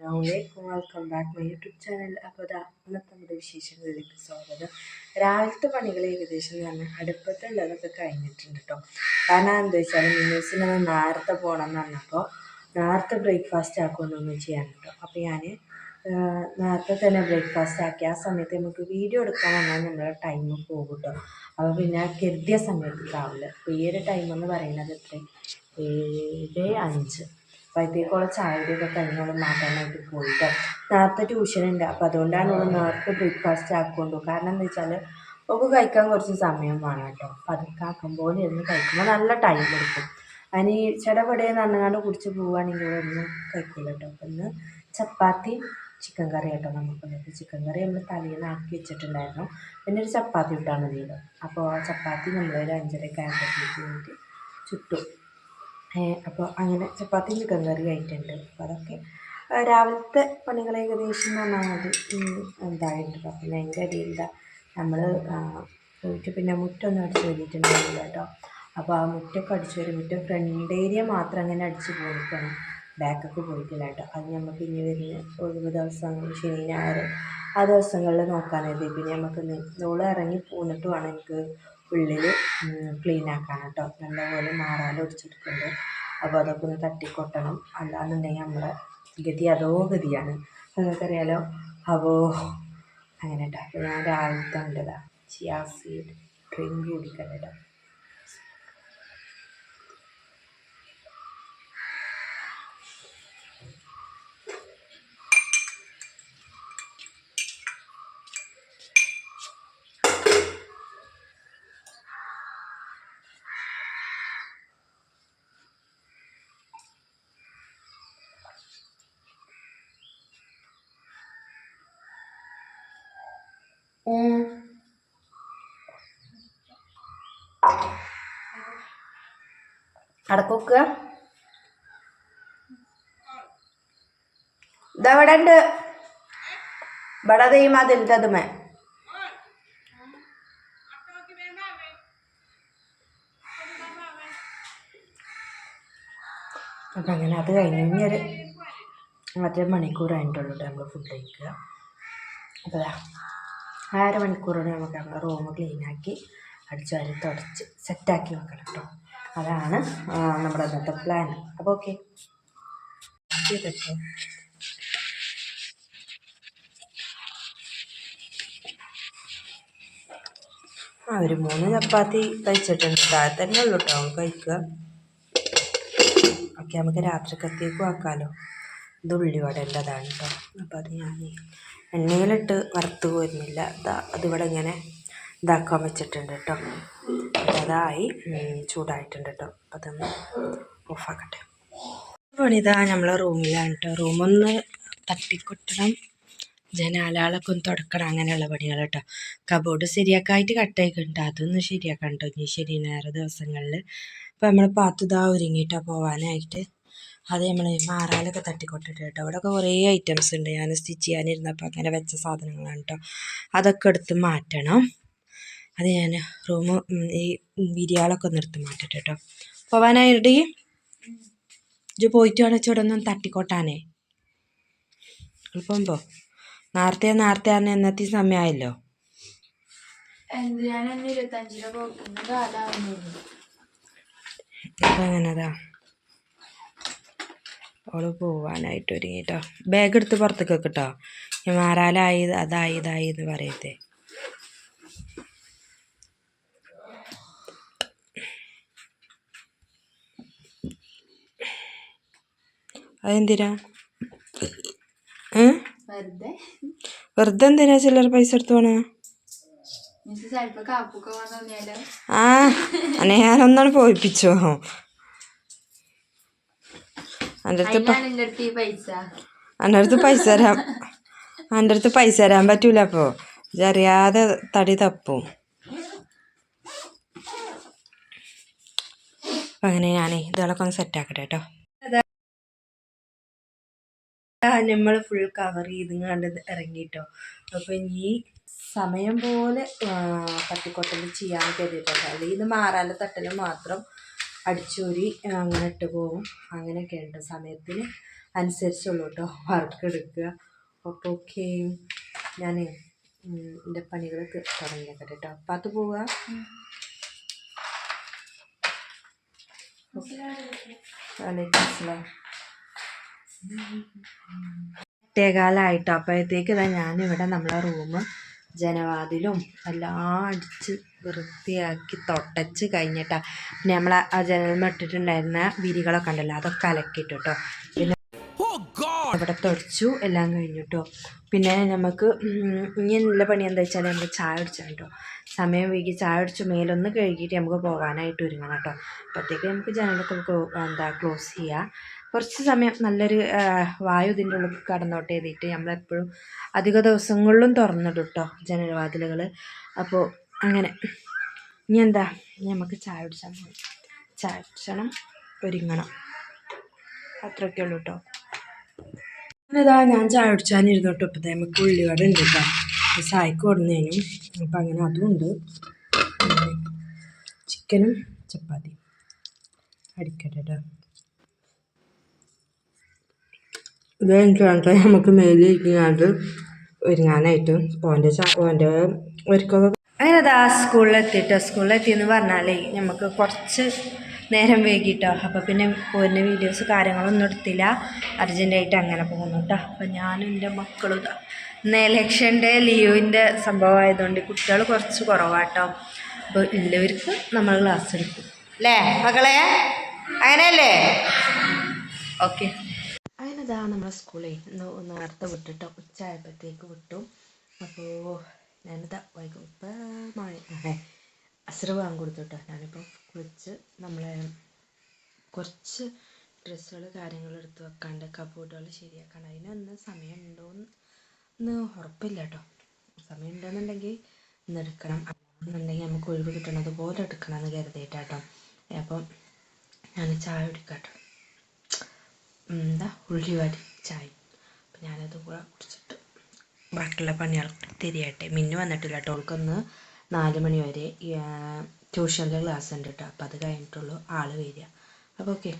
അസ്സാമലൈക്കും welcome back my YouTube channel അപ്പോൾ ദാ ഇന്നത്തെ നമ്മുടെ വിശേഷങ്ങളിലേക്ക് സ്വാഗതം. രാവിലത്തെ പണികൾ ഏകദേശം ഞാൻ അടുപ്പത്തുള്ളതൊക്കെ കഴിഞ്ഞിട്ടുണ്ട് കേട്ടോ കാരണം എന്താ വെച്ചാൽ മിന്നൂസിന് നേരത്തെ പോകണം എന്ന് പറഞ്ഞപ്പോൾ നേരത്തെ ബ്രേക്ക്ഫാസ്റ്റ് ആക്കുമെന്നൊന്നും ചെയ്യാൻ കേട്ടോ അപ്പോൾ ഞാൻ നേരത്തെ തന്നെ ബ്രേക്ക്ഫാസ്റ്റ് ആക്കി. ആ സമയത്ത് നമുക്ക് വീഡിയോ എടുക്കാൻ വന്നാൽ നമ്മുടെ ടൈം പോകും കേട്ടോ അപ്പോൾ പിന്നെ കരുതിയ സമയത്ത് കാവില്ല അപ്പോൾ ഈ ഒരു ടൈം എന്ന് പറയുന്നത് എത്ര ഏഴ് അഞ്ച്. അപ്പോഴത്തേക്കോളം ചായയുടെയൊക്കെ കഴിഞ്ഞോളും മാറ്റാനായിട്ട് പോയിട്ട് നേരത്തെ ട്യൂഷൻ ഉണ്ട്. അപ്പോൾ അതുകൊണ്ടാണ് ഒന്ന് നേരത്തെ ബ്രേക്ക്ഫാസ്റ്റ് ആക്കുകയുള്ളൂ കാരണം എന്താ വെച്ചാൽ ഒക്കെ കഴിക്കാൻ കുറച്ച് സമയം വേണം കേട്ടോ. അപ്പം അതൊക്കെ ആക്കുമ്പോൾ ഇരുന്ന് കഴിക്കുമ്പോൾ നല്ല ടൈം എടുക്കും. അതിന് ചടപടയെന്ന് പറഞ്ഞാണ്ട് കുടിച്ച് പോവുകയാണെങ്കിൽ ഒന്നും കഴിക്കില്ല കേട്ടോ. അപ്പം ഇന്ന് ചപ്പാത്തി ചിക്കൻ കറി കേട്ടോ നമുക്കുള്ളത് ചിക്കൻ കറി നമ്മൾ തലേന്ന് ആക്കി വെച്ചിട്ടുണ്ടായിരുന്നു. പിന്നെ ഒരു ചപ്പാത്തി ഇട്ടാണ് മതിയല്ലോ. അപ്പോൾ ആ ചപ്പാത്തി നമ്മൾ ഒരു അഞ്ചരയ്ക്ക് ആയപ്പോഴത്തേക്ക് വേണ്ടി ചുട്ടു. അപ്പോൾ അങ്ങനെ ചപ്പാത്തിയും ചിക്കൻ കറി ആയിട്ടുണ്ട്. അപ്പോൾ അതൊക്കെ രാവിലത്തെ പണികൾ ഏകദേശം പറഞ്ഞാൽ മതി. എന്തായിട്ടുണ്ട്. പിന്നെ അതിന്റെ ഇടയിൽ നമ്മൾ പോയിട്ട് പിന്നെ മുറ്റൊന്നും അടിച്ച് വരിയിട്ടുണ്ടാവില്ല കേട്ടോ. അപ്പോൾ ആ മുറ്റൊക്കെ അടിച്ച് വരും. മുറ്റം ഫ്രണ്ട് ഏരിയ മാത്രം അങ്ങനെ അടിച്ച് പോയിട്ടാണ്. ബാക്കൊക്കെ പോയിട്ടില്ല കേട്ടോ. അത് നമുക്ക് ഇനി വരുന്ന ഒഴിവ് ദിവസം ശനി ഞായർ ആ ദിവസങ്ങളിൽ നോക്കാനായിട്ട് പിന്നെ നമുക്ക് നോൾ ഇറങ്ങി പോന്നിട്ട് വേണം എനിക്ക് ഉള്ളിൽ ക്ലീൻ ആക്കാൻ കേട്ടോ നല്ലപോലെ മാറാല ഒടിച്ചെടുക്കുന്നുണ്ട് അപ്പോൾ അതൊക്കെ ഒന്ന് തട്ടിക്കൊട്ടണം. അല്ലാന്നുണ്ടെങ്കിൽ നമ്മളെ ഗതി അതോ ഗതിയാണ്. നിങ്ങൾക്കറിയാലോ? അപ്പോൾ അങ്ങനെ കേട്ടോ അപ്പോൾ ഞാൻ രാവിലത്തെ ഉണ്ടതാ ചിയാ സീഡ് ഡ്രിങ്ക് കുടിക്കണം കേട്ടോ അടക്കൊക്കുക. ഇതവിടെ ഉണ്ട്. ഇവിടെ ദൈ മതിലിന്റെ അതുമേ. അപ്പം അങ്ങനെ അത് കഴിഞ്ഞ് ഇനി ഒരു മറ്റേ മണിക്കൂർ കഴിഞ്ഞിട്ടുള്ളൂ നമ്മൾ ഫുഡ് കഴിക്കുക. അപ്പോൾ അര മണിക്കൂറോടെ നമുക്ക് നമ്മുടെ റൂം ക്ലീനാക്കി അടിച്ചു വാരി തുടച്ച് സെറ്റാക്കി വെക്കണം കേട്ടോ. അതാണ് നമ്മുടെ ഇന്നത്തെ പ്ലാൻ. അപ്പോൾ ഓക്കെ. ആ ഒരു മൂന്ന് ചപ്പാത്തി കഴിച്ചിട്ടുണ്ട്. താഴെ തന്നെ ഉള്ളൂ കേട്ടോ കഴിക്കുക. ഓക്കെ നമുക്ക് രാത്രിക്കത്തേക്കും ആക്കാമല്ലോ ഇത് ഉള്ളിവടേണ്ടതാണ് കേട്ടോ അപ്പോൾ അത് ഞാൻ എണ്ണയിലിട്ട് വറുത്ത് പോരുന്നില്ല. അതിവിടെ ഇങ്ങനെ ഇതാക്കാൻ വെച്ചിട്ടുണ്ട് കേട്ടോ അതായി. ചൂടായിട്ടുണ്ട് കേട്ടോ അപ്പോൾ അതൊന്ന് ഓഫാക്കട്ടെ. പണിതാ നമ്മളെ റൂമിലാണ് കേട്ടോ റൂമൊന്ന് തട്ടിക്കൊട്ടണം. ജനാലകളൊക്കെ ഒന്ന് തുടക്കണം. അങ്ങനെയുള്ള പണികൾ കേട്ടോ കബോർഡ് ശരിയാക്കായിട്ട് കട്ടായിക്കുണ്ട് അതൊന്ന് ശരിയാക്കാൻ കേട്ടോ ഇനി ശരി നേരെ ദിവസങ്ങളിൽ അപ്പോൾ നമ്മൾ പാത്തുതാ ഒരുങ്ങിയിട്ടാണ് പോകാനായിട്ട് അത് നമ്മൾ മാറാലൊക്കെ തട്ടിക്കൊട്ടിട്ട് കേട്ടോ അവിടെയൊക്കെ കുറേ ഐറ്റംസ് ഉണ്ട്. ഞാൻ സ്റ്റിച്ച് ചെയ്യാനിരുന്നപ്പോൾ അങ്ങനെ വെച്ച സാധനങ്ങളാണ് കേട്ടോ അതൊക്കെ എടുത്ത് മാറ്റണം. അത് ഞാൻ റൂം ഈ വിരിയാളൊക്കെ ഒന്ന് എടുത്ത് മാറ്റട്ടെ കേട്ടോ. പോവാനായിട്ട് ഇത് പോയിട്ട് വേണം ചുടൊന്നും തട്ടിക്കൊട്ടാനേ. പോകുമ്പോൾ നേരത്തെ നേരത്തെ ആണ് എന്നത്തെ സമയമായല്ലോ ഇപ്പം എങ്ങനെതാ? അവൾ പോവാനായിട്ട് ഒരുങ്ങിട്ടോ. ബാഗ് എടുത്ത് പുറത്തേക്ക് വെക്കട്ടോ ഞാൻ മാറാലായി അതായി ഇതായി എന്ന് പറയത്തെ അതെന്തിനാ? വെറുതെ? എന്തിനാ ചിലർ പൈസ എടുത്തു പോണേ? ആ അന്നെ ഞാനൊന്നാണ് പോയിപ്പിച്ചോ. എന്റെ അടുത്ത് എന്റെ അടുത്ത് പൈസ. തരാൻ എന്റെ അടുത്ത് പൈസ തരാൻ പറ്റൂല അപ്പോൾ അറിയാതെ തടി തപ്പും. അപ്പം അങ്ങനെ ഞാനേ ഇതുകളൊക്കെ ഒന്ന് സെറ്റാക്കട്ടെ കേട്ടോ നമ്മൾ ഫുൾ കവർ ചെയ്ത് കണ്ടത് ഇറങ്ങിയിട്ടോ അപ്പോൾ ഇനി സമയം പോലെ തട്ടിക്കൊട്ടൽ ചെയ്യാൻ കരുതിയിട്ടുണ്ട്. അല്ലെങ്കിൽ ഇത് മാറാല തട്ടൽ മാത്രം അടിച്ചൂരി അങ്ങനെ ഇട്ട് പോകും. അങ്ങനെയൊക്കെ ഉണ്ട്. സമയത്തിന് അനുസരിച്ചുള്ളൂ കേട്ടോ വർക്ക് എടുക്കുക. അപ്പോൾ ഓക്കെ ഞാൻ എന്റെ പണികളൊക്കെ തുടങ്ങിയേക്കട്ടെ കേട്ടോ അപ്പം അത് പോവുക വലൈക്കും അസ്സലാം എട്ടേകാലായിട്ടോ അപ്പോഴത്തേക്ക് ഇതാ ഞാനിവിടെ നമ്മളെ റൂം ജനവാതിലും എല്ലാം അടിച്ച് വൃത്തിയാക്കി തൊട്ടച്ച് കഴിഞ്ഞിട്ടാ. പിന്നെ നമ്മൾ ആ ജനലിൽ ഇട്ടിട്ടുണ്ടായിരുന്ന വിരികളൊക്കെ ഉണ്ടല്ലോ അതൊക്കെ അലക്കിയിട്ടു കേട്ടോ പിന്നെ ഇവിടെ തുടച്ചു എല്ലാം കഴിഞ്ഞു കേട്ടോ പിന്നെ നമുക്ക് ഇനി നല്ല പണി എന്താ വെച്ചാൽ നമുക്ക് ചായ കുടിച്ചാൽ കേട്ടോ സമയം വൈകി ചായ അടിച്ച് മേലൊന്ന് കഴുകിയിട്ട് നമുക്ക് പോകാനായിട്ട് ഒരുങ്ങണം കേട്ടോ അപ്പോഴത്തേക്ക് നമുക്ക് ജനലൊക്കെ എന്താ ക്ലോസ് ചെയ്യുക കുറച്ച് സമയം നല്ലൊരു വായു ഇതിന്റെ ഉള്ളിൽ കടന്നോട്ടെ എഴുതിയിട്ട് നമ്മളെപ്പോഴും അധിക ദിവസങ്ങളിലും തുറന്നിടും കേട്ടോ ജനൽവാതിലുകൾ. അപ്പോൾ അങ്ങനെ ഇനി എന്താ? ഇനി നമുക്ക് ചായ കുടിച്ചാൽ മതി ചായ കുടിച്ചണം ഒരുങ്ങണം. അത്രയൊക്കെ ഉള്ളൂ കേട്ടോ ഇതാ ഞാൻ ചായ കുടിച്ചാനിരുന്നു കേട്ടോ ഇപ്പം നമുക്ക് ഉള്ളിവട ഉണ്ട് കേട്ടോ ചായക്ക് കൊടുന്നതിനും അപ്പം അങ്ങനെ അതും ഉണ്ട്. ചിക്കനും ചപ്പാത്തി അടിക്കട്ടെ കേട്ടോ ഇത് കഴിഞ്ഞിട്ട് നമുക്ക് മേലിൽ ഇരിക്കാനായിട്ട് ഒരുങ്ങാനായിട്ട് ഓന്റെ ഓന്റെ ഒരുക്കൊക്കെ അങ്ങനെ അതാ സ്കൂളിലെത്തി എന്ന് പറഞ്ഞാലേ നമുക്ക് കുറച്ച് നേരം വൈകിട്ടോ. അപ്പോൾ പിന്നെ പോരുന്ന വീഡിയോസ് കാര്യങ്ങളൊന്നും എടുത്തില്ല. അർജന്റായിട്ട് അങ്ങനെ പോകുന്നു കേട്ടോ അപ്പോൾ ഞാനും എന്റെ മക്കളും ഇന്ന് ഇലക്ഷന്റെ ലീവിന്റെ സംഭവം കുട്ടികൾ കുറച്ച് കുറവാട്ടോ. അപ്പോൾ ഉള്ളവർക്ക് നമ്മൾ ക്ലാസ് എടുക്കും. അല്ലേ മകളെ അങ്ങനെയല്ലേ? ഓക്കെ ഇതാ നമ്മളെ സ്കൂളിൽ നേരത്തെ വിട്ടിട്ടോ ഉച്ചയായപ്പോഴത്തേക്ക് വിട്ടു. അപ്പോൾ ഞാനിതാ വൈകും ഇപ്പം മഴ അസറ് വാങ്ങി കൊടുത്തു കേട്ടോ ഞാനിപ്പോൾ കുളിച്ച് നമ്മളെ കുറച്ച് ഡ്രസ്സുകൾ കാര്യങ്ങൾ എടുത്ത് വെക്കാണ്ട് കബോർഡുകൾ ശരിയാക്കാണ്ട്. അതിനൊന്ന് സമയം ഉണ്ടോയെന്ന് എന്ന് ഉറപ്പില്ല കേട്ടോ സമയം ഉണ്ടെന്നുണ്ടെങ്കിൽ ഇന്ന് എടുക്കണം. എന്നുണ്ടെങ്കിൽ നമുക്ക് ഒഴിവ് കിട്ടണത് പോലെ എടുക്കണം എന്ന് കരുതിയിട്ടാട്ടോ. അപ്പം ഞാൻ ചായ കുടിക്കാട്ടോ. എന്താ? ഉള്ളിവടി ചായ. അപ്പം ഞാനത് കൂടെ കുടിച്ചിട്ട് ബാക്കിയുള്ള പണികൾ തിരിയട്ടെ. മിന്നു വന്നിട്ടില്ല കേട്ടോ. അവൾക്കൊന്ന് നാല് മണി വരെ ട്യൂഷന്റെ ക്ലാസ് ഉണ്ട് കേട്ടോ. അപ്പം അത് കഴിഞ്ഞിട്ടുള്ളൂ. ആൾ വരിക. അപ്പോൾ ഓക്കെ.